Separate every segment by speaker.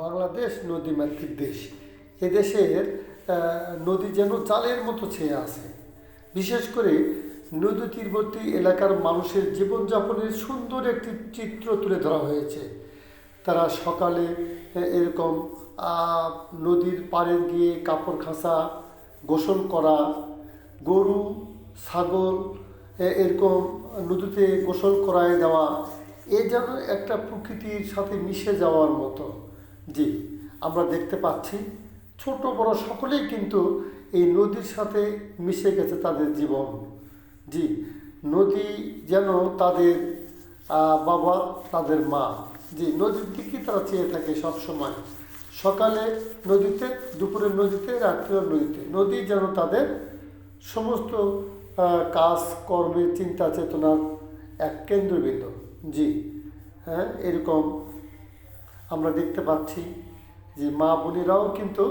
Speaker 1: বাংলাদেশ নদীমাতৃক দেশ। এদেশের নদী যেন চালের মতো ছেয়ে আছে। বিশেষ করে নদী তীরবর্তী এলাকার মানুষের জীবনযাপনের সুন্দর একটি চিত্র তুলে ধরা হয়েছে। তারা সকালে এরকম নদীর পাড়ে গিয়ে কাপড় খাসা গোসল করা, গরু, ছাগল এরকম নদীতে গোসল করায় দেওয়া, এ যেন একটা প্রকৃতির সাথে মিশে যাওয়ার মতো। জি, আমরা দেখতে পাচ্ছি ছোট বড় সকলেই কিন্তু এই নদীর সাথে মিশে গেছে তাদের জীবন। জি, নদী যেন তাদের বাবা, তাদের মা। জি, নদীর দিকেই তারা চেয়ে থাকে সবসময়। সকালে নদীতে দুপুরে নদীতে রাত্রেও নদীতে। নদী যেন তাদের সমস্ত কাজ কর্মের চিন্তা, চেতনার এক কেন্দ্রবিন্দু। জি হ্যাঁ এরকম আমরা দেখতে পাচ্ছি যে মা বোনেরাও কিন্তু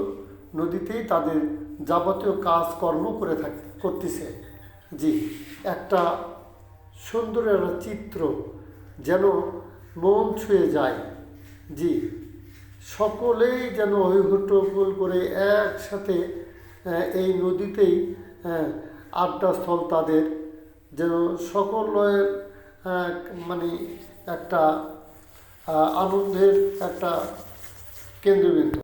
Speaker 1: নদীতেই তাদের যাবতীয় কাজকর্ম করে থাক, করতেছে। জি, একটা সুন্দর একটা চিত্র যেন মন ছুঁয়ে যায়। জি, সকলেই যেন হৈহুট্টগোল করে একসাথে এই নদীতেই আড্ডাস্থল তাদের যেন সকলের মানে একটা আনন্দের একটা কেন্দ্রবিন্দু।